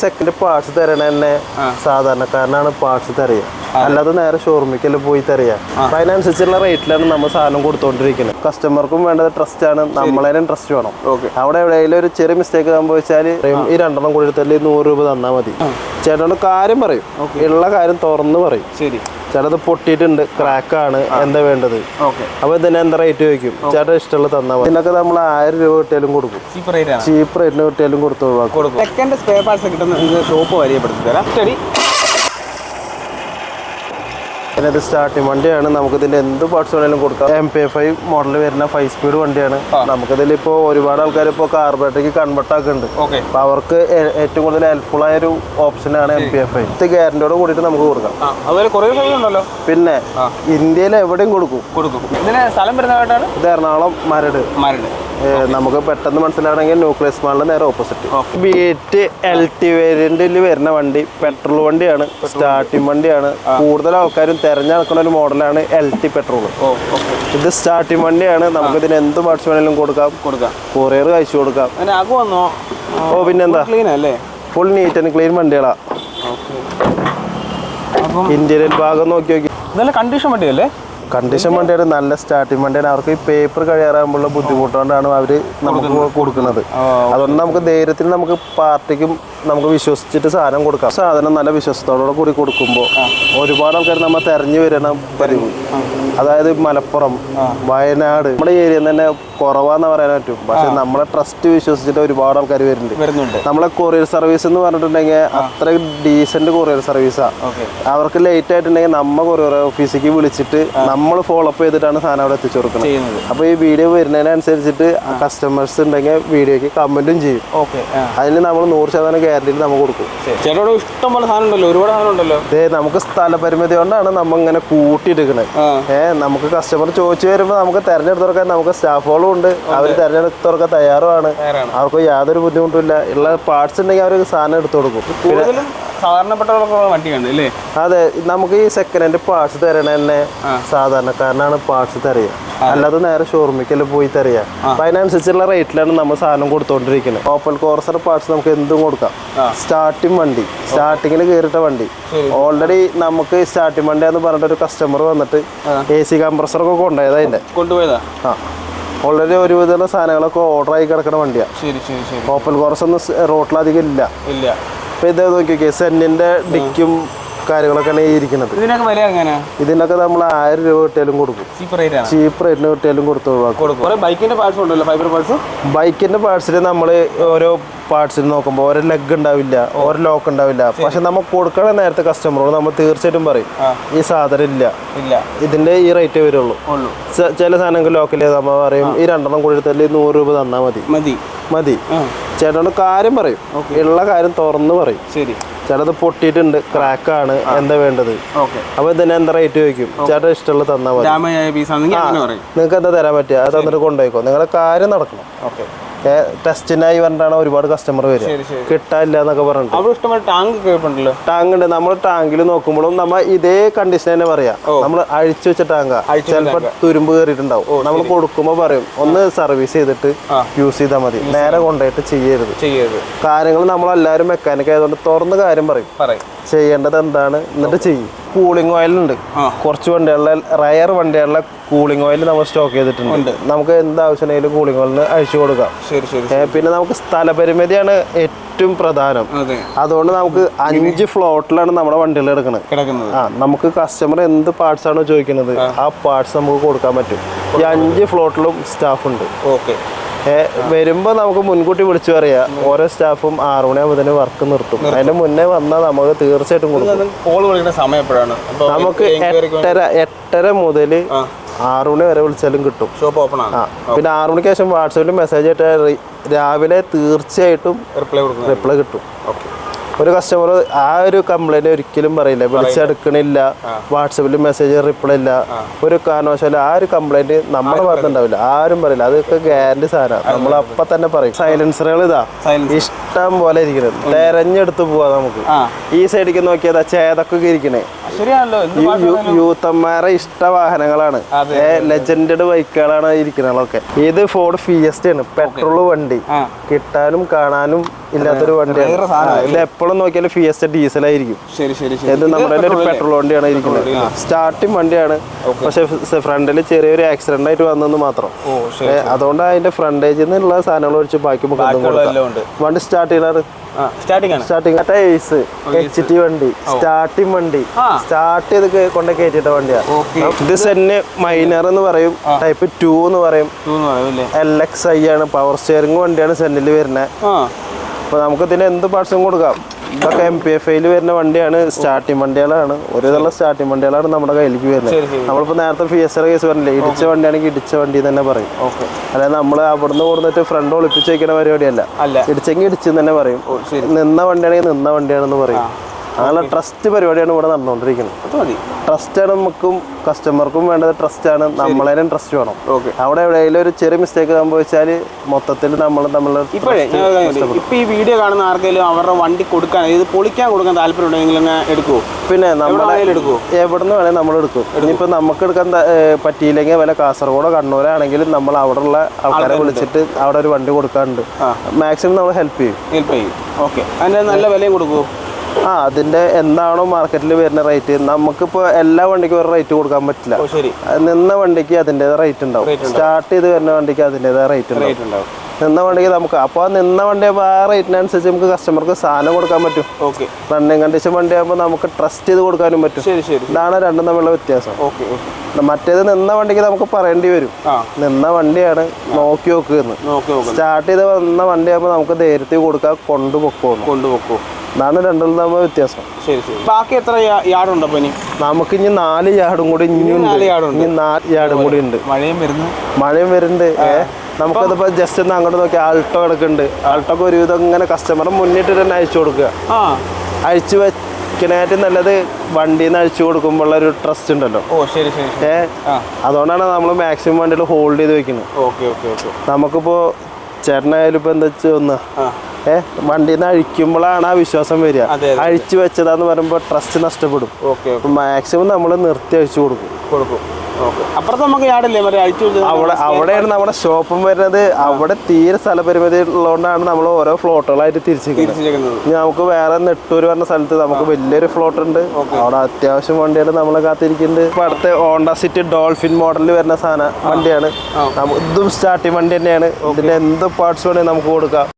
Second parts തരണ തന്നെ സാധാരണക്കാരനാണ് parts തരിക അല്ലാതെ നേരെ ഷോറൂമിക്കല്ലേ പോയി തരിക അപ്പൊ അതിനനുസരിച്ചുള്ള റേറ്റിലാണ് നമ്മൾ സാധനം കൊടുത്തോണ്ടിരിക്കുന്നത്. കസ്റ്റമർക്കും വേണ്ടത് ട്രസ്റ്റ് ആണ്. നമ്മളേനും ട്രസ്റ്റ് വേണം. അവിടെ എവിടെയെങ്കിലും ഒരു ചെറിയ മിസ്റ്റേക്ക് സംഭവിച്ചാൽ ഈ രണ്ടെണ്ണം കൂടി എടുത്താൽ നൂറ് രൂപ തന്നാൽ മതി. ചേട്ടനോട് കാര്യം പറയും. ഉള്ള കാര്യം തുറന്ന് പറയും. ശരി. ചിലത് പൊട്ടിയിട്ടുണ്ട് ക്രാക്കാണ് എന്താ വേണ്ടത്? ഓക്കെ. അപ്പൊ ഇതിന് എന്താ റേറ്റ് ചോദിക്കും? ചേട്ടൻ ഇഷ്ടമുള്ള തന്നാൽ മതി. ഇതിനൊക്കെ നമ്മൾ ആയിരം രൂപ കിട്ടിയാലും കൊടുക്കും. ചീപ്പ് റേറ്റ് ആണ്. ചീപ്പ് റേറ്റിന് കിട്ടിയാലും കൊടുത്തു കൊടുക്കും. സെക്കൻഡ് സ്പെയർ പാർട്സ് കിട്ടുന്ന ഷോപ്പ് പരിചയപ്പെടുത്തി തരാം സ്റ്റഡി പിന്നെ ഇത് സ്റ്റാർട്ടിംഗ് വണ്ടിയാണ്. നമുക്ക് ഇതിന്റെ എന്ത് പാർട്സ് വേണമെങ്കിലും കൊടുക്കാം. എം പി ഫൈവ് മോഡൽ വരുന്ന ഫൈവ് സ്പീഡ് വണ്ടിയാണ്. നമുക്കിതിൽ ഇപ്പോൾ ഒരുപാട് ആൾക്കാർ ഇപ്പോൾ കാർബറേറ്ററിക്ക് കൺവെർട്ട് ആക്കുന്നുണ്ട്. അപ്പൊ അപ്പോൾ അവർക്ക് ഏറ്റവും കൂടുതൽ ഹെൽപ്ഫുൾ ആയ ഒരു ഓപ്ഷനാണ് എം പി എഫ് ഐ ഇത് ഗ്യാരണ്ടിയോട് കൂടിയിട്ട് നമുക്ക് കൊടുക്കാം. പിന്നെ ഇന്ത്യയിൽ എവിടെയും കൊടുക്കും. കൊടുക്കും. ഇതിന് സ്ഥലം വരുന്നതായിട്ടാണ്? ഇത് എറണാകുളം മരട്. മരട്. നമുക്ക് പെട്ടെന്ന് മനസ്സിലാവണമെങ്കിൽ ന്യൂക്ലിയസ് മാളിന് നേരെ opposite. B eight L T വേരിയന്റിൽ വരുന്ന വണ്ടി പെട്രോൾ വണ്ടിയാണ് സ്റ്റാർട്ടിംഗ് വണ്ടിയാണ്. കൂടുതൽ ആൾക്കാരും തെരഞ്ഞെടുക്കുന്ന ഒരു മോഡലാണ് എൽ ടി പെട്രോൾ ഇത് സ്റ്റാർട്ടിംഗ് വണ്ടിയാണ്. നമുക്ക് ഇതിന് എന്ത് പാർട്സ് വേണമെങ്കിലും കൊടുക്കാം. കൊടുക്കാം. കൊറിയർ കഴിച്ചു കൊടുക്കാം. ഓ പിന്നെന്താ ക്ലീൻ അല്ലേ? ഫുൾ നീറ്റ് ആൻഡ് ക്ലീൻ വണ്ടികളാ. ഇന്ത്യയിൽ ഭാഗം നോക്കി നോക്കി. നല്ല കണ്ടീഷൻ വണ്ടിയല്ലേ? കണ്ടീഷൻ വണ്ടിയാണ് നല്ല സ്റ്റാർട്ടിങ് വണ്ടിയാണ്. അവർക്ക് ഈ പേപ്പർ കഴിയാറാകുമ്പോഴുള്ള ബുദ്ധിമുട്ടുകൊണ്ടാണ് അവർ നമുക്ക് കൊടുക്കുന്നത്. അതുകൊണ്ട് നമുക്ക് ധൈര്യത്തിൽ നമുക്ക് പാർട്ടിക്കും നമുക്ക് വിശ്വസിച്ചിട്ട് സാധനം കൊടുക്കാം. സാധനം നല്ല വിശ്വസത്തോടെ കൂടി കൊടുക്കുമ്പോൾ ഒരുപാട് ആൾക്കാർ നമ്മൾ തെരഞ്ഞു വരണം പതിവ്. അതായത് മലപ്പുറം വയനാട് നമ്മുടെ ഏരിയ തന്നെ കുറവാന്ന് പറയാൻ പറ്റും. പക്ഷെ നമ്മളെ ട്രസ്റ്റ് വിശ്വസിച്ചിട്ട് ഒരുപാട് ആൾക്കാർ വരുന്നുണ്ട്. നമ്മളെ കൊറിയർ സർവീസ് എന്ന് പറഞ്ഞിട്ടുണ്ടെങ്കിൽ അത്ര ഡീസന്റ് കൊറിയർ സർവീസാണ് അവർക്ക് ലേറ്റ് ആയിട്ടുണ്ടെങ്കിൽ നമ്മ കൊറിയർ ഓഫീസിലേക്ക് വിളിച്ചിട്ട് നമ്മൾ ഫോളോ അപ്പ് ചെയ്തിട്ടാണ് സാധനം അവിടെ എത്തിച്ചു കൊടുക്കുന്നത്. അപ്പൊ അപ്പോൾ ഈ വീഡിയോ വരുന്നതിനനുസരിച്ചിട്ട് കസ്റ്റമേഴ്സ് ഉണ്ടെങ്കിൽ വീഡിയോക്ക് കമന്റും ചെയ്യും. ഓക്കെ അതിന് നമ്മൾ നൂറ് ശതമാനം ഗ്യാരണ്ടിയിൽ നമുക്ക് കൊടുക്കും. ചേട്ടനോട് ഇഷ്ടം പോലെ സാധനം ഉണ്ടല്ലോ ഒരുപാട് സാധനം ഉണ്ടല്ലോ. ഇതേ നമുക്ക് സ്ഥലപരിമിതി കൊണ്ടാണ് നമ്മൾ ഇങ്ങനെ കൂട്ടിയെടുക്കുന്നത്. ഏഹ് നമുക്ക് കസ്റ്റമർ ചോദിച്ചു വരുമ്പോൾ നമുക്ക് തെരഞ്ഞെടുത്തുറക്കാൻ നമുക്ക് സ്റ്റാഫുകളും ഉണ്ട്. അവർ തെരഞ്ഞെടുത്തുറക്കാൻ തയ്യാറുമാണ്. അവർക്ക് യാതൊരു ബുദ്ധിമുട്ടില്ല ഉള്ള പാർട്സ് ഉണ്ടെങ്കിൽ അവർ സാധനം എടുത്തു കൊടുക്കും. സാധാരണപ്പെട്ടവർക്കുള്ള വണ്ടിയാണ് അല്ലേ അതെ നമുക്ക് ഈ സെക്കൻഡ് ഹാൻഡ് പാർട്സ് തരണ തന്നെ സാധാരണക്കാരനാണ് പാർട്സ് തരിക അല്ലാതെ നേരെ ഷോറൂമിക്കല്ലേ പോയി തരിക അപ്പൊ അതിനനുസരിച്ചുള്ള റേറ്റിലാണ് നമ്മൾ സാധനം കൊടുത്തോണ്ടിരിക്കുന്നത് ഓപ്പൽ കോർസർ പാർട്സ് നമുക്ക് എന്തും കൊടുക്കാം. സ്റ്റാർട്ടിങ് വണ്ടി. സ്റ്റാർട്ടിങ്ങിൽ കയറിട്ട വണ്ടി. ഓൾറെഡി നമുക്ക് സ്റ്റാർട്ടിങ് വണ്ടി എന്ന് പറഞ്ഞിട്ട് ഒരു കസ്റ്റമർ വന്നിട്ട് എ സി കംപ്രസറൊക്കെ കൊണ്ടുപോയത് അതിന്റെ. കൊണ്ടുപോയതാ? ആ. ഓൾറെഡി ഒരുവിധമുള്ള സാധനങ്ങളൊക്കെ ഓർഡർ ആയി കിടക്കുന്ന വണ്ടിയാണ് ശരി ശരി ശരി. ഓപ്പൽ കോർസ് ഒന്നും റോട്ടിലധികം ഇല്ല. ഇല്ല. ഇപ്പൊ ഇത് നോക്കിയൊക്കെ സെന്നിന്റെ ഡിക്കും കാര്യങ്ങളൊക്കെയാണ് ഇരിക്കുന്നത്. ഇതിനൊക്കെ വില എങ്ങനെയാ? ഇതിനൊക്കെ നമ്മൾ ആയിരം രൂപ കിട്ടിയാലും കൊടുക്കും. ചീപ്പ് റേറ്റിന് കിട്ടിയാലും കൊടുത്തു ഒഴിവാക്കും. ബൈക്കിന്റെ പാർട്സ് ഉണ്ടല്ലോ ഫൈബർ പാർട്സ് ബൈക്കിന്റെ പാർട്സിൽ നമ്മൾ ഓരോ പാർട്സിൽ നോക്കുമ്പോൾ ഓരോ ലെഗ് ഉണ്ടാവില്ല ഓരോ ലോക്ക് ഉണ്ടാവില്ല. പക്ഷെ നമ്മൾ കൊടുക്കണ നേരത്തെ കസ്റ്റമറോട് നമ്മൾ തീർച്ചയായിട്ടും പറയും ഈ സാധനം ഇല്ല. ഇതിന്റെ ഈ റേറ്റേ വരുള്ളൂ. ചില സാധനങ്ങൾ ലോക്കൽ നമ്മൾ പറയും ഈ രണ്ടെണ്ണം കൂടി എടുത്താൽ നൂറ് രൂപ തന്നാൽ മതി. മതി. മതി. ചേട്ടനോട് കാര്യം പറയും. ഉള്ള കാര്യം തുറന്ന് പറയും. ശരി. ചേട്ടത് പൊട്ടിയിട്ടുണ്ട് ക്രാക്കാണ് എന്താ വേണ്ടത്? അപ്പൊ ഇതിന് എന്താ റേറ്റ് ചോദിക്കും? ചേട്ടൻ ഇഷ്ടമുള്ള തന്നാൽ മതി. നിങ്ങൾക്ക് എന്താ തരാൻ പറ്റുക അത് തന്നിട്ട് കൊണ്ടുപോയിക്കോ. നിങ്ങളുടെ കാര്യം നടക്കണം. ഓക്കെ. ടെസ്റ്റിനായി പറഞ്ഞിട്ടാണ് ഒരുപാട് കസ്റ്റമർ വരിക. കിട്ടാനില്ല എന്നൊക്കെ പറഞ്ഞിട്ട്. ടാങ്ക് ഉണ്ട്. നമ്മൾ ടാങ്കിൽ നോക്കുമ്പോഴും നമ്മ ഇതേ കണ്ടീഷൻ തന്നെ പറയാം. നമ്മൾ അഴിച്ചു വെച്ച ടാങ്കാ ചിലപ്പോൾ തുരുമ്പ് കയറിയിട്ടുണ്ടാവും നമ്മൾ കൊടുക്കുമ്പോൾ പറയും ഒന്ന് സർവീസ് ചെയ്തിട്ട് യൂസ് ചെയ്താൽ മതി. നേരെ കൊണ്ടുപോയിട്ട് ചെയ്യരുത്. ചെയ്യരുത്. കാര്യങ്ങൾ നമ്മളെല്ലാവരും മെക്കാനിക് ആയതുകൊണ്ട് തുറന്ന് കാര്യം പറയും. ചെയ്യേണ്ടത് എന്താണ്? എന്നിട്ട് ചെയ്യും. കൂളിംഗ് ഓയിൽ ഉണ്ട്. കുറച്ച് വണ്ടികളിലെ റയർ വണ്ടികളിലെ കൂളിംഗ് ഓയിൽ നമ്മൾ സ്റ്റോക്ക് ചെയ്തിട്ടുണ്ട്. നമുക്ക് എന്ത് ആവശ്യമാണെങ്കിലും കൂളിംഗ് ഓയിലിന് അഴിച്ചു കൊടുക്കാം. പിന്നെ നമുക്ക് സ്ഥലപരിമിതിയാണ് ഏറ്റവും പ്രധാനം. അതെ. അതുകൊണ്ട് നമുക്ക് അഞ്ച് ഫ്ലോട്ടിലാണ് നമ്മുടെ വണ്ടികൾ എടുക്കുന്നത് ആ നമുക്ക് കസ്റ്റമർ എന്ത് പാർട്സ് ആണോ ചോദിക്കുന്നത് ആ. പാർട്സ് നമുക്ക് കൊടുക്കാൻ പറ്റും. ഈ അഞ്ച് ഫ്ലോട്ടിലും സ്റ്റാഫ് ഉണ്ട്. ഓക്കെ. വരുമ്പോ നമുക്ക് മുൻകൂട്ടി വിളിച്ചു പറയാം. ഓരോ സ്റ്റാഫും ആറു മണിയാകുമ്പോൾ തന്നെ വർക്ക് നിർത്തും. അതിന്റെ മുന്നേ വന്നാൽ നമുക്ക് തീർച്ചയായിട്ടും കൊടുക്കും. കോൾ വിളിക്കുന്ന സമയം എപ്പോഴാണ്? നമുക്ക് എട്ടര എട്ടര മുതൽ ആറു മണി വരെ വിളിച്ചാലും കിട്ടും. ഷോപ്പ് ഓപ്പൺ ആണ്. പിന്നെ ആറു മണിക്ക് ശേഷം വാട്സാപ്പിൽ മെസ്സേജ് ആയിട്ട് രാവിലെ തീർച്ചയായിട്ടും റിപ്ലൈ റിപ്ലൈ കിട്ടും. ഓക്കെ ഒരു കസ്റ്റമർ ആ ഒരു കംപ്ലൈന്റ് ഒരിക്കലും പറയില്ല. വിളിച്ചെടുക്കണില്ല. വാട്സപ്പിൽ മെസ്സേജ് റിപ്ലൈ ഇല്ല ഒരു കാരണവശാലും ആ ഒരു കംപ്ലൈന്റ് നമ്മുടെ ഭാഗത്തുണ്ടാവില്ല ആരും പറയില്ല. അതൊക്കെ ഗ്യാരണ്ടി സാധനമാണ് നമ്മൾ അപ്പൊ തന്നെ പറയും. സൈലൻസറുകൾ ഇതാ. ഇഷ്ടം പോലെ ഇരിക്കുന്നത് തെരഞ്ഞെടുത്ത് പോവാ നമുക്ക്. ഈ സൈഡിലേക്ക് നോക്കിയതാ ചേതൊക്കെ ഇരിക്കണേ. ശരിയാണല്ലോ യൂത്തന്മാരെ ഇഷ്ട വാഹനങ്ങളാണ് ലെജൻഡഡ് ബൈക്കുകളാണ് ഇരിക്കുന്നതൊക്കെ ഇത് ഫോർഡ് ഫിയസ്റ്റ് ആണ് പെട്രോൾ വണ്ടി. കിട്ടാനും കാണാനും ഇല്ലാത്തൊരു വണ്ടിയാണ്. ഇത് എപ്പോഴും നോക്കിയാലും ഫിയസ്റ്റ് ഡീസൽ ആയിരിക്കും ശരി ശരി ശരി. ഇത് നമ്മുടെ ഒരു പെട്രോൾ വണ്ടിയാണ് ഇരിക്കുന്നത്. സ്റ്റാർട്ടിങ് വണ്ടിയാണ്. പക്ഷെ ഫ്രണ്ടിൽ ചെറിയൊരു ആക്സിഡന്റ് ആയിട്ട് വന്നെന്ന് മാത്രം. അതുകൊണ്ട് അതിന്റെ ഫ്രണ്ടേജിൽ നിന്നുള്ള സാധനങ്ങൾ ഒഴിച്ച് ബാക്കി വണ്ടി സ്റ്റാർട്ട് ചെയ്യണത്? ആ സ്റ്റാർട്ടിംഗ് ആണ്. സ്റ്റാർട്ടിംഗ് ഏസ് എച്ച് ടി വണ്ടി സ്റ്റാർട്ടിംഗ് വണ്ടി. ആ. സ്റ്റാർട്ട് ചെയ്ത് കൊണ്ട് കയറ്റിട്ട വണ്ടിയാണ് ഇത് സെന്ന് മൈനർ എന്ന് പറയും. ടൈപ്പ് ടു എന്ന് പറയും. എൽ എക്സ് ഐ ആണ്. പവർ സ്റ്റിയറിംഗ് വണ്ടിയാണ് സെന്നിൽ വരുന്നത് അപ്പൊ നമുക്ക് ഇതിന് എന്ത് പാർട്സും കൊടുക്കാം? ഇതൊക്കെ എം പി എഫ് ഐയിൽ വരുന്ന വണ്ടിയാണ് സ്റ്റാർട്ടിംഗ് വണ്ടികളാണ്. ഒരു ഇതുള്ള സ്റ്റാർട്ടിംഗ് വണ്ടികളാണ് നമ്മുടെ കയ്യിലേക്ക് വരുന്നത്. നമ്മളിപ്പോ നമ്മളിപ്പോൾ നേരത്തെ പി എസ് കേസ് പറഞ്ഞില്ലേ? ഇടിച്ച വണ്ടിയാണെങ്കിൽ ഇടിച്ച വണ്ടി തന്നെ പറയും. അല്ലാതെ നമ്മൾ അവിടുന്ന് കൊടുത്തിട്ട് ഫ്രണ്ട് ഒളിപ്പിച്ച് വയ്ക്കുന്ന പരിപാടിയല്ല. ഇടിച്ചെങ്കിൽ ഇടിച്ചെന്ന് തന്നെ പറയും. നിന്ന വണ്ടിയാണെങ്കിൽ നിന്ന വണ്ടിയാണെന്ന് പറയും. അങ്ങനെ ട്രസ്റ്റ് പരിപാടിയാണ് ഇവിടെ നടന്നുകൊണ്ടിരിക്കുന്നത്. ട്രസ്റ്റാണ് നമുക്കും കസ്റ്റമർക്കും വേണ്ടത് ട്രസ്റ്റാണ് നമ്മളേനും ട്രസ്റ്റ് വേണം. അവിടെ എവിടെയെങ്കിലും ഒരു ചെറിയ മിസ്റ്റേക്ക് സംഭവിച്ചാൽ മൊത്തത്തിൽ നമ്മൾ നമ്മൾ? ഇപ്പൊ ഈ വീഡിയോ കാണുന്ന ആർക്കെങ്കിലും അവരുടെ വണ്ടി കൊടുക്കാൻ ഇത് പൊളിക്കാൻ കൊടുക്കാൻ താല്പര്യം ഉണ്ടെങ്കിൽ എടുക്കൂ പിന്നെ നമ്മളെ എവിടെ നിന്ന് വേണേൽ നമ്മൾ എടുക്കും. ഇനിയിപ്പോൾ നമുക്ക് എടുക്കാൻ പറ്റിയില്ലെങ്കിൽ വല്ല കാസർഗോഡോ കണ്ണൂരാണെങ്കിലും നമ്മൾ അവിടെയുള്ള ആൾക്കാരെ വിളിച്ചിട്ട് അവിടെ ഒരു വണ്ടി കൊടുക്കാറുണ്ട്. മാക്സിമം നമ്മൾ ഹെൽപ്പ് ചെയ്യും. ഹെൽപ്പ് ചെയ്യും. ഓക്കെ അതിന്റെ നല്ല വിലയും കൊടുക്കുവോ? ആ അതിന്റെ എന്താണോ മാർക്കറ്റിൽ വരുന്ന റേറ്റ് നമുക്കിപ്പോൾ എല്ലാ വണ്ടിക്കും ഒരു റേറ്റ് കൊടുക്കാൻ പറ്റില്ല. നിന്ന വണ്ടിക്ക് അതിന്റെതായ റേറ്റ് ഉണ്ടാവും. സ്റ്റാർട്ട് ചെയ്ത് വരുന്ന വണ്ടിക്ക് അതിന്റെതായ റേറ്റ് ഉണ്ടാവും. നിന്ന വണ്ടിക്ക് നമുക്ക് അപ്പോൾ നിന്ന വണ്ടി ആകുമ്പോൾ ആ റേറ്റിനനുസരിച്ച് നമുക്ക് കസ്റ്റമർക്ക് സാധനം കൊടുക്കാൻ പറ്റും. റണ്ണിങ് കണ്ടീഷൻ വണ്ടി ആകുമ്പോൾ നമുക്ക് ട്രസ്റ്റ് ചെയ്ത് കൊടുക്കാനും പറ്റും. ഇതാണ് രണ്ടും തമ്മിലുള്ള വ്യത്യാസം. മറ്റേത് നിന്ന വണ്ടിക്ക് നമുക്ക് പറയേണ്ടി വരും. നിന്ന വണ്ടിയാണ് നോക്കി നോക്കുക നോക്കി നോക്കാം സ്റ്റാർട്ട് ചെയ്ത് വന്ന വണ്ടി വണ്ടിയാകുമ്പോൾ നമുക്ക് ധൈര്യത്തിൽ കൊടുക്കാൻ കൊണ്ടുപോക്കുന്നു കൊണ്ടുപോക്കോ. ഇതാണ് രണ്ടും തമ്മിൽ വ്യത്യാസം. ശരി ശരി. ബാക്കി എത്ര യാർഡുണ്ട് അപ്പൊ ഇനി? നമുക്ക് ഇനി നാല് യാർഡും കൂടി നാല്. ഇനി നാല് യാർഡും കൂടി ഉണ്ട്. മഴയും വരുന്നു. മഴയും വരുന്നുണ്ട്. നമുക്കതിപ്പോ ജസ്റ്റ് ഒന്ന് അങ്ങോട്ട് നോക്കി. ആൾട്ടോ കിടക്കുന്നുണ്ട്. ആൾട്ടോക്ക് ഒരുവിധം ഇങ്ങനെ കസ്റ്റമറെ മുന്നിട്ട് തന്നെ അയച്ചു കൊടുക്കുക. അഴിച്ചു വെക്കണേറ്റ് നല്ലത് വണ്ടിയിൽ നിന്ന് അഴിച്ചു കൊടുക്കുമ്പോൾ ഒരു ട്രസ്റ്റ് ഉണ്ടല്ലോ. ഏ അതുകൊണ്ടാണ് നമ്മൾ മാക്സിമം വണ്ടിയിൽ ഹോൾഡ് ചെയ്ത് വെക്കുന്നത് നമുക്കിപ്പോ ചേട്ടനായാലും ഇപ്പൊ എന്താ വെച്ചാൽ ഒന്ന് ആ ഏ വണ്ടിയിൽ നിന്ന് അഴിക്കുമ്പോഴാണ് ആ വിശ്വാസം വരിക. അഴിച്ചു വെച്ചതാന്ന് പറയുമ്പോൾ ട്രസ്റ്റ് നഷ്ടപ്പെടും. മാക്സിമം നമ്മൾ നിർത്തി അഴിച്ചു കൊടുക്കും. കൊടുക്കും. അപ്പുറത്ത് നമുക്ക് യാർഡില്ലേ മറ്റേ അഴിച്ചു അവിടെ അവിടെയാണ് നമ്മുടെ ഷോപ്പും വരുന്നത്. അവിടെ തീരെ സ്ഥലപരിമിതി ഉള്ളതുകൊണ്ടാണ് നമ്മൾ ഓരോ ഫ്ലോട്ടുകളായിട്ട് തിരിച്ചിരിക്കുന്നത്. നമുക്ക് വേറെ നെട്ടൂർ പറഞ്ഞ സ്ഥലത്ത് നമുക്ക് വലിയൊരു ഫ്ലോട്ട് ഉണ്ട്. അവിടെ അത്യാവശ്യം വണ്ടികൾ നമ്മൾ കാത്തിരിക്കുന്നുണ്ട്. ഇപ്പൊ അടുത്ത് ഹോണ്ട സിറ്റി ഡോൾഫിൻ മോഡലിൽ വരുന്ന സാധനം വണ്ടിയാണ്. ഇതും സ്റ്റാർട്ടിങ് വണ്ടി തന്നെയാണ്. ഇതിന്റെ എന്ത് പാർട്സ് വേണമെങ്കിൽ നമുക്ക് കൊടുക്കാം.